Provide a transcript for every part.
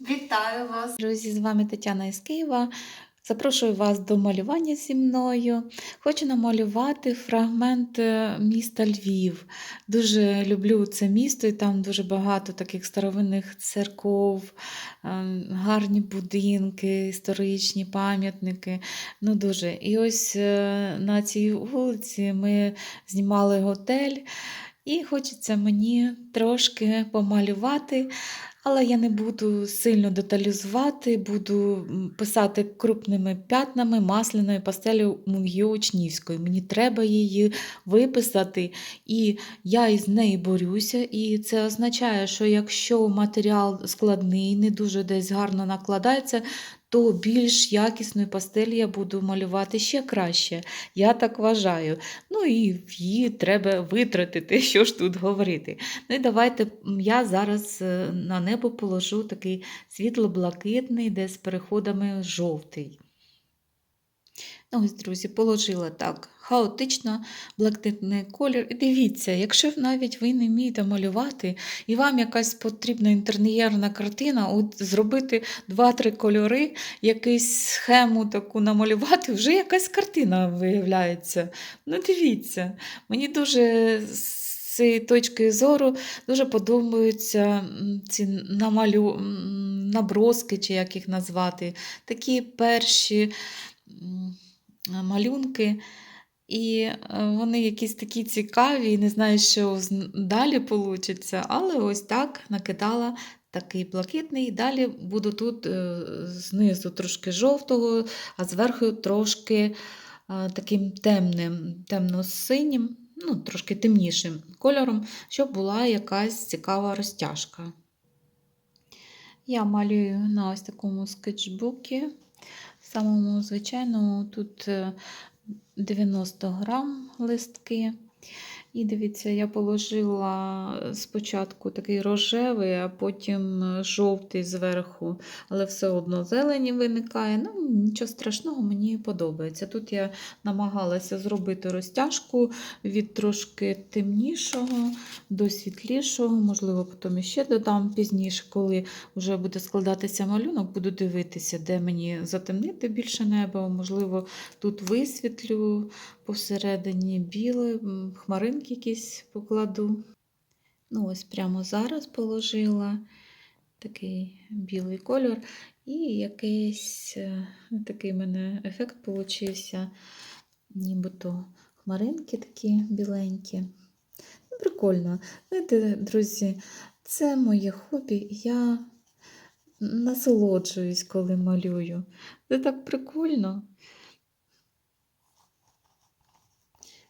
Вітаю вас! Друзі, з вами Тетяна із Києва. Запрошую вас до малювання зі мною. Хочу намалювати фрагмент е, міста Львів. Дуже люблю це місто, і там дуже багато таких старовинних церков, е, гарні будинки, історичні пам'ятники. Ну, дуже. І ось е, на цій вулиці ми знімали готель, і хочеться мені трошки помалювати. Але я не буду сильно деталізувати, буду писати крупними п'ятнами масляною пастелю Мун'ю Учнівської. Мені треба її виписати, і я із нею борюся. І це означає, що якщо матеріал складний, не дуже десь гарно накладається, то більш якісною пастель я буду малювати ще краще. Я так вважаю. Ну і її треба витратити, що ж тут говорити. Ну і давайте я зараз е, на небо положу такий світло-блакитний, де з переходами жовтий. Ось, друзі, положила так хаотично блакитний колір. І дивіться, якщо навіть ви не вмієте малювати, і вам якась потрібна інтер'єрна картина, от зробити два-три кольори, якусь схему таку намалювати, вже якась картина виявляється. Ну, дивіться, мені дуже з цієї точки зору дуже подобаються ці намалю... наброски, чи як їх назвати, такі перші малюнки. І е, вони якісь такі цікаві, і не знаю, що далі вийде, але ось так накидала такий блакитний. Далі буду тут е, знизу трошки жовтого, а зверху трошки е, таким темним, темно-синім, ну, трошки темнішим кольором, щоб була якась цікава розтяжка. Я малюю на ось такому скетчбукі, самому звичайному, тут е, 90 грам листки. І дивіться, я положила спочатку такий рожевий, а потім жовтий зверху, але все одно зелені виникає. Ну, нічого страшного, мені подобається. Тут я намагалася зробити розтяжку від трошки темнішого до світлішого, можливо, потім ще додам пізніше, коли вже буде складатися малюнок, буду дивитися, де мені затемнити більше небо, можливо, тут висвітлю посередині біле, м, хмаринки якісь покладу. Ну, ось прямо зараз положила такий білий кольор, і якийсь е, такий в мене ефект получився, нібито хмаринки такі біленькі. Ну, Прикольно. Знаєте, друзі, це моє хобі, я насолоджуюсь, коли малюю. Це так прикольно.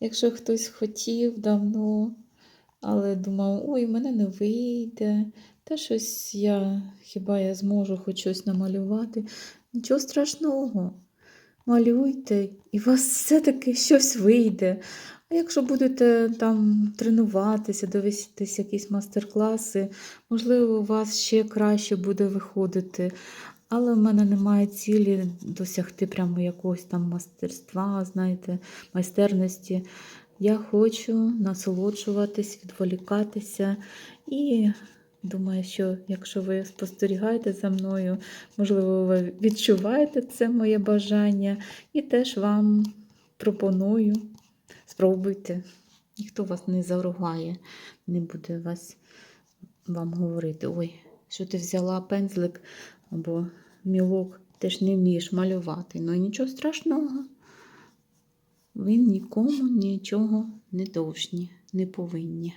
Якщо хтось хотів давно, але думав, ой, в мене не вийде, та щось я, хіба я зможу хоч щось намалювати. Нічого страшного. Малюйте, і у вас все-таки щось вийде. А якщо будете там тренуватися, дивитися якісь майстер-класи, можливо, у вас ще краще буде виходити. Але в мене немає цілі досягти прямо якогось там мастерства, знаєте, майстерності. Я хочу насолоджуватись, відволікатися. І думаю, що якщо ви спостерігаєте за мною, можливо, ви відчуваєте це моє бажання, і теж вам пропоную. Спробуйте. Ніхто вас не заругає, не буде вас вам говорити. Ой, що ти взяла пензлик або мілок, ти ж не вмієш малювати. Ну нічого страшного. Ви нікому нічого не довжні, не повинні.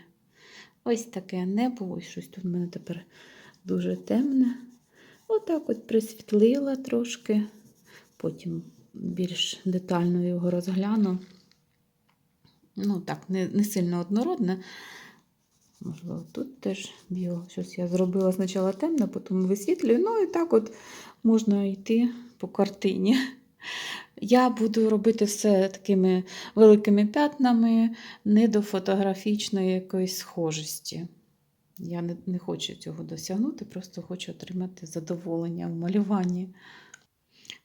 Ось таке небо, ось щось тут в мене тепер дуже темне. Отак от присвітлила трошки, потім більш детально його розгляну. Ну, так, не, не сильно однородне. Можливо, тут теж біло. Щось я зробила спочатку темно, потім висвітлюю. Ну і так от можна йти по картині. Я буду робити все такими великими п'ятнами, не до фотографічної якоїсь схожості. Я не, не хочу цього досягнути, просто хочу отримати задоволення в малюванні.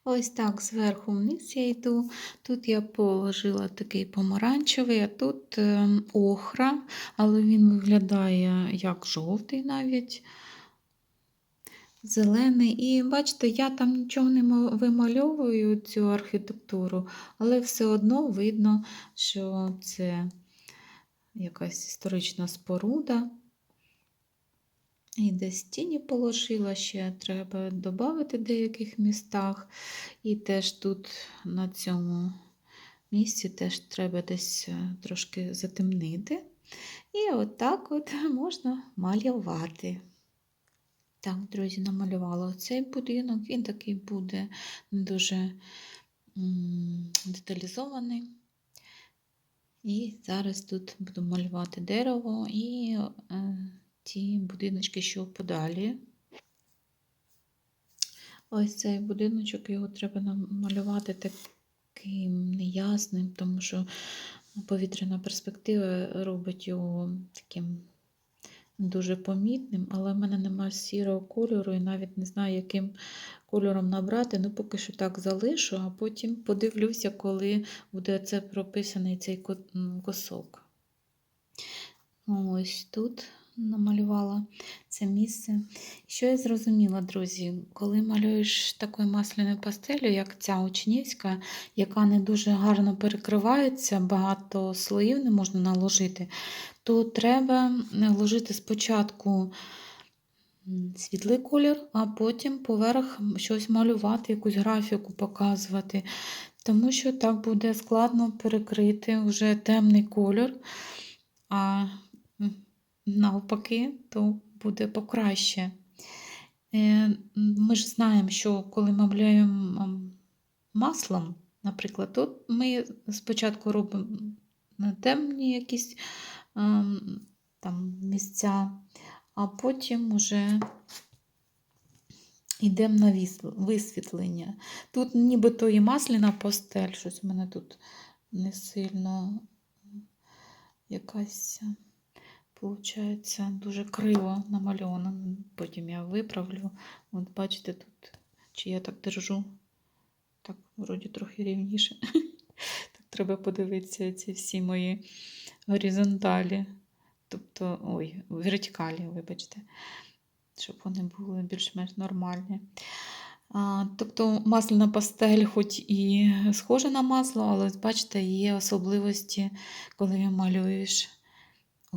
Ось так зверху вниз я йду. Тут я положила такий помаранчевий, а тут ем, охра, але він виглядає як жовтий навіть. зелений. І бачите, я там нічого не вимальовую цю архітектуру, але все одно видно, що це якась історична споруда. І десь тіні положила ще, треба додати в деяких містах. І теж тут на цьому місці теж треба десь е, трошки затемнити. І отак от можна малювати. Так, друзі, намалювала цей будинок. Він такий буде не дуже деталізований. І зараз тут буду малювати дерево і е, ті будиночки, що подалі. Ось цей будиночок, його треба намалювати таким неясним, тому що повітряна перспектива робить його таким дуже помітним, але в мене немає сірого кольору і навіть не знаю, яким кольором набрати. Ну, поки що так залишу, а потім подивлюся, коли буде це прописаний цей ко- косок. Ось тут намалювала це місце. Що я зрозуміла, друзі, коли малюєш такою масляною пастелью, як ця учнівська, яка не дуже гарно перекривається, багато слоїв не можна наложити, то треба ложити спочатку світлий колір, а потім поверх щось малювати, якусь графіку показувати. Тому що так буде складно перекрити вже темний колір, а навпаки, то буде покраще. Е, Ми ж знаємо, що коли ми маслом, наприклад, то ми спочатку робимо темні якісь ем, там місця, а потім вже йдемо на висвітлення. Тут нібито і масляна пастель, щось у мене тут не сильно якась, виходить, дуже криво намальована. Потім я виправлю. От бачите, тут, чи я так держу, так, вроді трохи рівніше. Так треба подивитися ці всі мої горизонталі. Тобто, ой, вертикалі, вибачте, щоб вони були більш-менш нормальні. А, тобто масляна пастель, хоч і схожа на масло, але бачите, є особливості, коли малюєш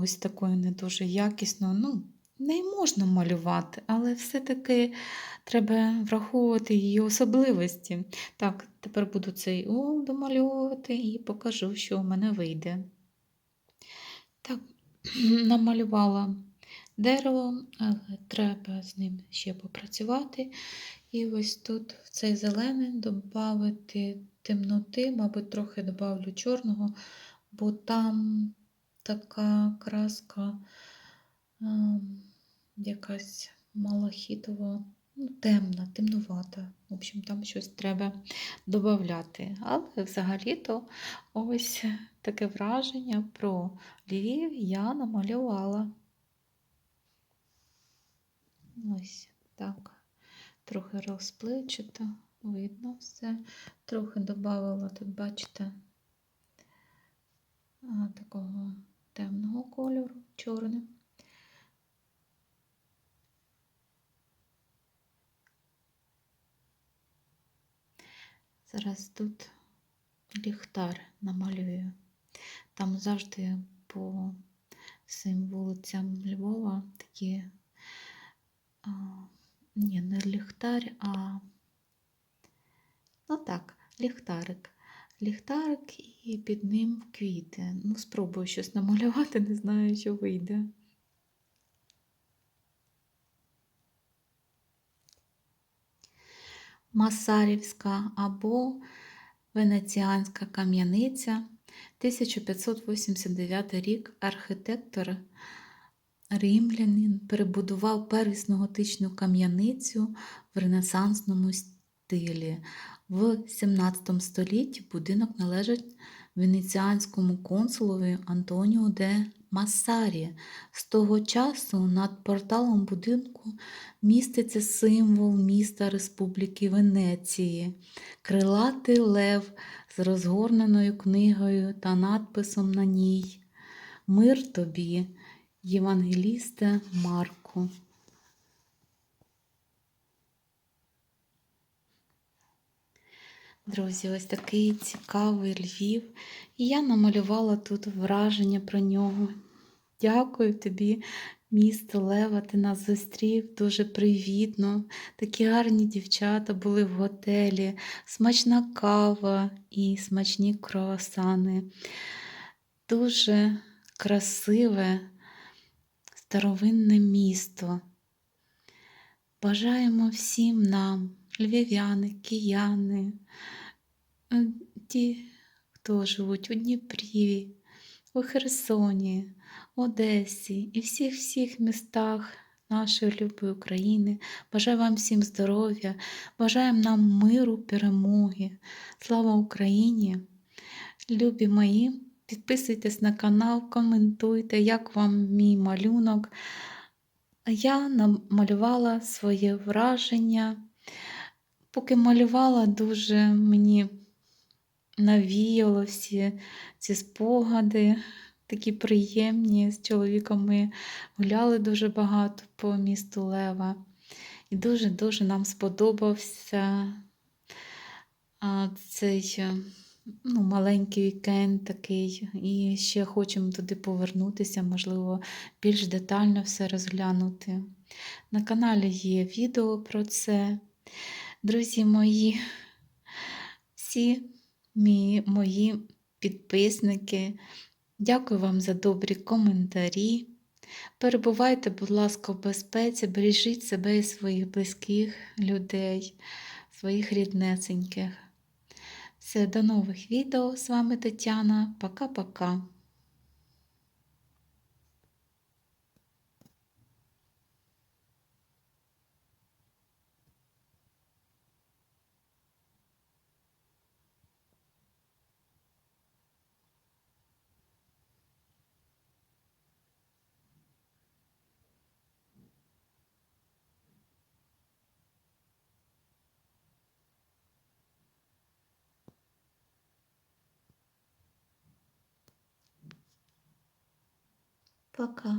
ось такою не дуже якісно. Ну, не можна малювати, але все-таки треба враховувати її особливості. Так, тепер буду цей о домальовувати і покажу, що у мене вийде. Так, намалювала дерево, але треба з ним ще попрацювати. І ось тут в цей зелений додати темноти, мабуть, трохи додавлю чорного, бо там така краска ем, якась малахітова, ну, темна, темнувата. В общем, там щось треба додати. Але взагалі-то ось таке враження про Львів я намалювала. Ось так. Трохи розпливчато, видно все. Трохи додавала тут, бачите, такого темного кольору, чорним. Зараз тут ліхтар намалюю. Там завжди по всім вулицям Львова такі, ні, не ліхтар, а ну так, ліхтарик. Ліхтарик і під ним квіти. Ну, спробую щось намалювати, не знаю, що вийде. Масарівська або Венеціанська кам'яниця, 1589 рік архітектор римлянин перебудував первісну готичну кам'яницю в ренесансному стилі. В 17 столітті будинок належить венеціанському консулові Антоніо де Массарі. З того часу над порталом будинку міститься символ міста Республіки Венеції, крилатий лев з розгорненою книгою та надписом на ній Мир тобі, Євангелісте Марку. Друзі, ось такий цікавий Львів. І я намалювала тут враження про нього. Дякую тобі, місто Лева, ти нас зустрів дуже привітно. Такі гарні дівчата були в готелі, смачна кава і смачні круасани. Дуже красиве старовинне місто. Бажаємо всім нам, львів'яни, кияни, е, ті, хто живуть у Дніпрі, у Херсоні, Одесі і всіх-всіх містах нашої любої України. Бажаю вам всім здоров'я, бажаємо нам миру, перемоги. Слава Україні! Любі мої! Підписуйтесь на канал, коментуйте, як вам мій малюнок. Я намалювала своє враження. Поки малювала, дуже мені навіяло всі ці спогади, такі приємні. З чоловіком ми гуляли дуже багато по місту Лева. І дуже-дуже нам сподобався цей е, ну, маленький вікенд такий. І ще хочемо туди повернутися, можливо, більш детально все розглянути. На каналі є відео про це. Друзі мої, всі мої, мої підписники, дякую вам за добрі коментарі. Перебувайте, будь ласка, в безпеці, бережіть себе і своїх близьких людей, своїх ріднесеньких. Все, до нових відео. З вами Тетяна. Пока-пока. Пока.